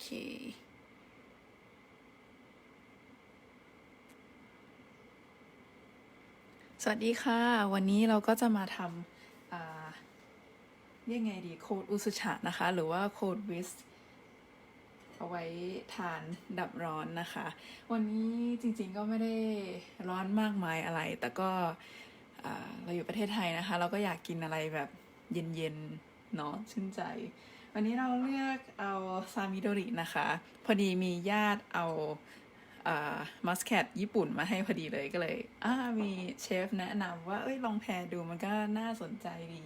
เค สวัสดีค่ะ วันนี้เราก็จะมาทำเรียกไงดีโคดอุสุชะนะคะ หรือว่าโคดวิสเอาไว้ทานดับร้อนนะคะ วันนี้จริงๆก็ไม่ได้ร้อนมากมายอะไร แต่ก็เราอยู่ประเทศไทยนะคะ เราก็อยากกินอะไรแบบเย็นๆเนาะชื่นใจ วันนี้เราเลือกเอาซามิโดรินะคะ พอดีมีญาติเอามัสแคทญี่ปุ่นมาให้พอดีเลยก็เลยมีเชฟแนะนำว่าเอ้ยลองแพรดูมันก็น่าสนใจดี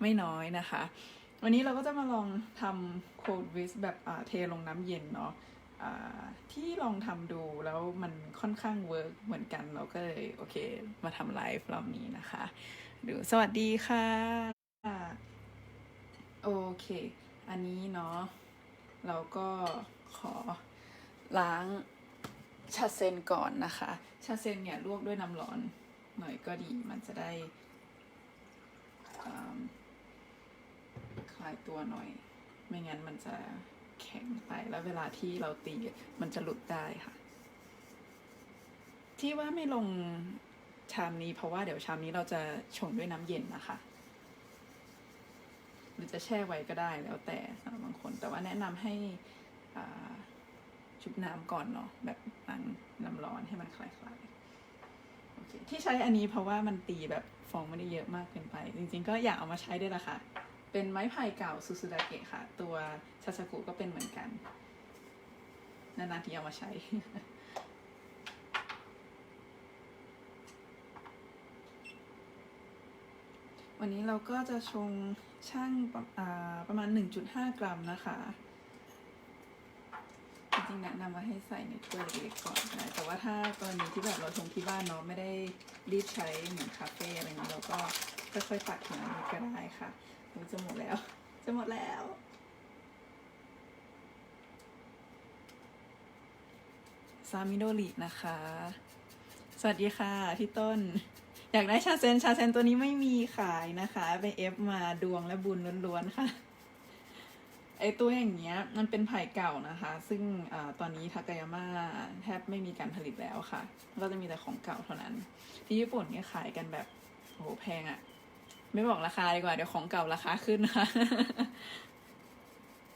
ไม่น้อยนะคะ วันนี้เราก็จะมาลองทำโคดวิสแบบเทลงน้ำเย็นเนาะที่ลองทำดูแล้วมันค่อนข้างเวิร์กเหมือนกันเราก็เลยโอเคมาทำไลฟ์รอบนี้นะคะ ดูสวัสดีค่ะโอเค อันนี้เนาะเราก็ขอล้างชาเซนก่อนนะคะ ชาเซนเนี่ยลวกด้วยน้ำร้อนหน่อยก็ดีมันจะได้คลายตัวหน่อย ไม่งั้นมันจะแข็งไปแล้วเวลาที่เราตีมันจะหลุดได้ค่ะ ที่ว่าไม่ลงชามนี้เพราะว่าเดี๋ยวชามนี้เราจะชงด้วยน้ำเย็นนะคะ รือจะแช่ไว้ก็ได้แล้วแต่สำหรับบางคน แต่ว่าแนะนำให้ชุบน้ำก่อนเนาะแบบล้างน้ำร้อนให้มันคลายๆโอเคที่ใช้อันนี้เพราะว่ามันตีแบบฟองไม่ได้เยอะมากเกินไป จริงๆ ก็อยากเอามาใช้ด้วยละค่ะ เป็นไม้ไผ่เก่าซูซูดาเกะค่ะ ตัวชาชากุก็เป็นเหมือนกัน นานๆทีเอามาใช้ วันนี้เราก็จะชงช่างประประมาณ 1.5 กรัมนะคะ จริงๆแนะนำว่าให้ใส่ในถ้วยเล็กๆก่อนนะแต่ว่าถ้ากรณีที่แบบเราชงที่บ้านเนาะไม่ได้รีบใช้เหมือนคาเฟ่อะไรเงี้ยเราก็ค่อยๆตักทีละนิดก็ได้ค่ะจะหมดแล้ว จะหมดแล้วซามิโดรินะคะ สวัสดีค่ะพี่ต้น อยากได้ชาเซนชาเซนตัวนี้ไม่มีขายนะคะไปเอฟมาดวงและบุญล้วนๆค่ะไอตัวอย่างเงี้ยมันเป็นไผ่เก่านะคะ ซึ่งอตอนนี้ทากายาม่าแทบไม่มีการผลิตแล้วค่ะ ก็จะมีแต่ของเก่าเท่านั้น ที่ญี่ปุ่นเนี่ยขายกันแบบโอ้โหแพงอะไม่บอกราคาดีกว่า เดี๋ยวของเก่าราคาขึ้นนะคะ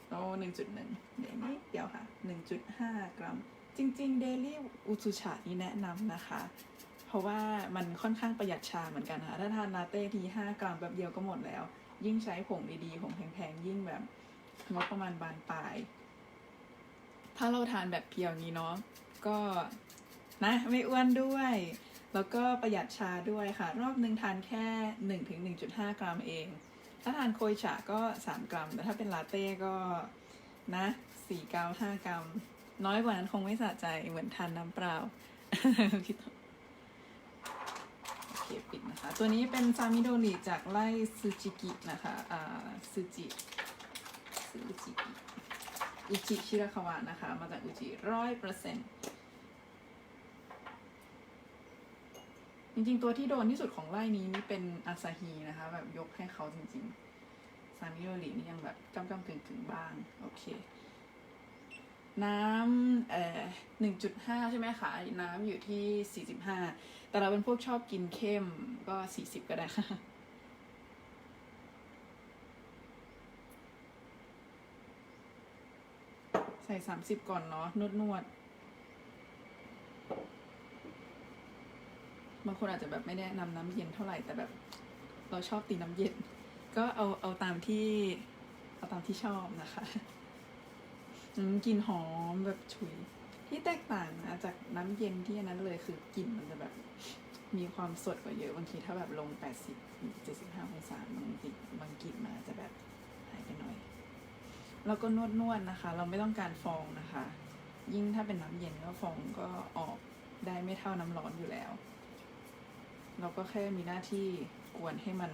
โอ้หนึ่งจุดหนึ่งเดี๋ยวนี้เดียวค่ะหนึ่งจุดห้ากรัม จริง ๆ เดลี่อุซุชานี่แนะนำนะคะ ราะว่ามันค่อนข้างประหยัดชาเหมือนกันค่ะถ้าทานลาเต้ทีห้ากรัมแบบเดียวก็หมดแล้ว ยิ่งใช้ผงดีๆผงแพงๆยิ่งแบบงบประมาณบานปลาย ถ้าเราทานแบบเพียวนี้เนาะก็นะไม่อ้วนด้วย แล้วก็ประหยัดชาด้วยค่ะ รอบหนึ่งทานแค่หนึ่งถึงหนึ่งจุดห้ากรัมเอง ถ้าทานโคยชาก็สามกรัม แต่ถ้าเป็นลาเต้ก็นะสี่กรัมห้ากรัม น้อยกว่านั้นคงไม่สะใจเหมือนทานน้ำเปล่าคิด เคปิดนะคะ ตัวนี้เป็นซามิโดริจากไร่ซูจิกินะคะอ่าซูจิซูจิกิอุจิชิราคาวะนะคะ มาจากอุจิร้อยเปอร์เซ็นต์จริงๆ ตัวที่โดนที่สุดของไร่นี้นี่เป็นอาซาฮีนะคะ แบบยกให้เขาจริงๆ ซามิโดรินี่ยังแบบกำกำกึ่งกึ่งๆบ้าง โอเค น้ำเอ่อหนึ่งจุดห้าใช่ไหมคะน้ำอยู่ที่สี่สิบห้าแต่เราเป็นพวกชอบกินเข้มก็สี่สิบก็ได้ค่ะใส่สามสิบก่อนเนาะนวดนวดบางคนอาจจะแบบไม่แนะนำน้ำเย็นเท่าไหร่แต่แบบ เราชอบตีน้ำเย็น ก็เอาเอาตามที่ เอาตามที่ชอบนะคะ กลิ่นหอมแบบฉุย ที่แตกต่างนะจากน้ำเย็นที่อันนั้นเลยคือกลิ่นมันจะแบบ มีความสดกว่าเยอะบางทีถ้าแบบลง 80 75องศาบางทีบางกลิ่นมันอาจจะแบบหายไปหน่อย แล้วก็นวดนวดๆนะคะ เราไม่ต้องการฟองนะคะ ยิ่งถ้าเป็นน้ำเย็นก็ฟองก็ออกได้ไม่เท่าน้ำร้อนอยู่แล้ว เราก็แค่มีหน้าที่กวนให้มัน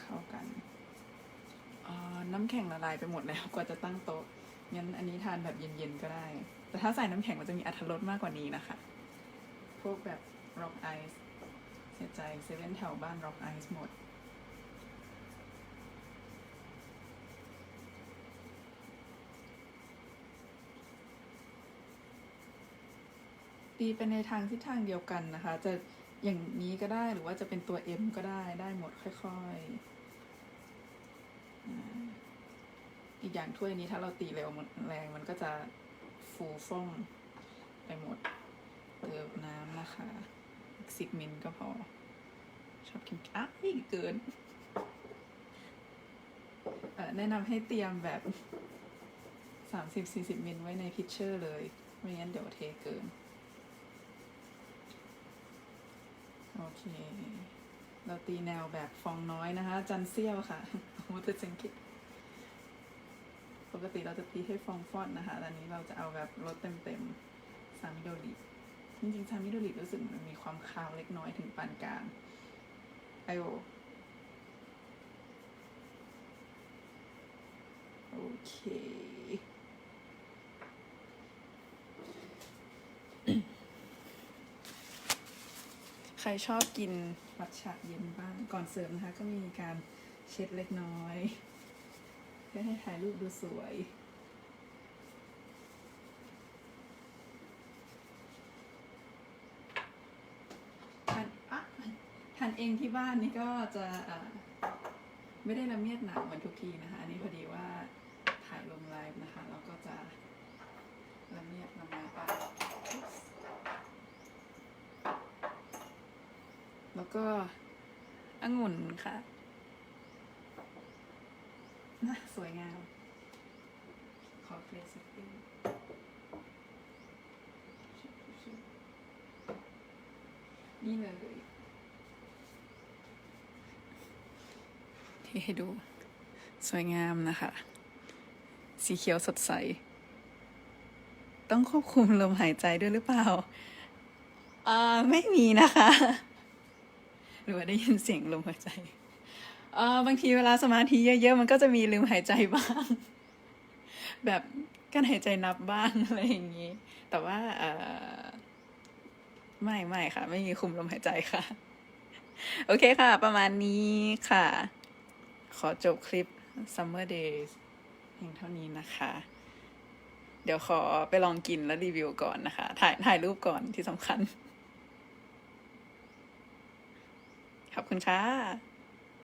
เข้ากัน น้ำแข็งละลายไปหมดแล้วกว่าจะตั้งโต๊ะงั้นอันนี้ทานแบบเย็นๆก็ได้ แต่ถ้าใส่น้ำแข็งมันจะมีอัตรสมากกว่านี้นะคะ พวกแบบร็อกไอซ์เสียใจเซเว่นแถวบ้านร็อกไอซ์หมดตีไปในทางทิศทางเดียวกันนะคะ จะอย่างนี้ก็ได้หรือว่าจะเป็นตัว M ก็ได้ได้หมดค่อย ๆ กอย่างถ้วยนี้ถ้าเราตีเร็วแรงมันก็จะฟูฟ่องไปหมด เติมน้ำนะคะอีกสิบมิลก็พอ ชอบกินอะอีกเกินแนะนำให้เตรียมแบบสามสิบสี่สิบมิลไว้ในพิชเชอร์เลย ไม่งั้นเดี๋ยวเทเกิน โอเค เราตีแนวแบบฟองน้อยนะคะ จันเซี่ยวค่ะมุตเซงคิด ปกติเราจะตีให้ฟองฟอดนะคะตอนนี้เราจะเอาแบบรสเต็มๆซามิโดริจริงๆซามิโดริรู้สึกมันมีความคาวเล็กน้อยถึงปานกลางไอโอโอเคใครชอบกินมัทฉะเย็นบ้าง ก่อนเสิร์ฟนะคะ ก็มีการเช็ดเล็กน้อย ให้ถ่ายรูปดูสวยทานอะทานเองที่บ้านนี่ก็จะไม่ได้ละเมียดหนักเหมือนทุกทีนะคะ อันนี้พอดีว่าถ่ายลงไลฟ์นะคะเราก็จะละเมียดละมาไปแล้วก็องุ่นค่ะ สวยงาม ขอเพลย์สักทีนี่เลยที่ให้ดู สวยงามนะคะ สีเขียวสดใส ต้องควบคุมลมหายใจด้วยหรือเปล่าอ่าไม่มีนะคะ หรือว่าได้ยินเสียงลมหายใจ เออบางทีเวลาสมาธิเยอะๆ มันก็จะมีลืมหายใจบ้าง แบบการหายใจนับบ้างอะไรอย่างนี้ แต่ว่าเออไม่ไม่ค่ะ ไม่มีคุมลมหายใจค่ะ โอเคค่ะ ประมาณนี้ค่ะ ขอจบคลิป Summer Days เพียงเท่านี้นะคะ เดี๋ยวขอไปลองกินแล้วรีวิวก่อนนะคะ ถ่ายถ่ายรูปก่อนที่สำคัญ ขอบคุณค่ะ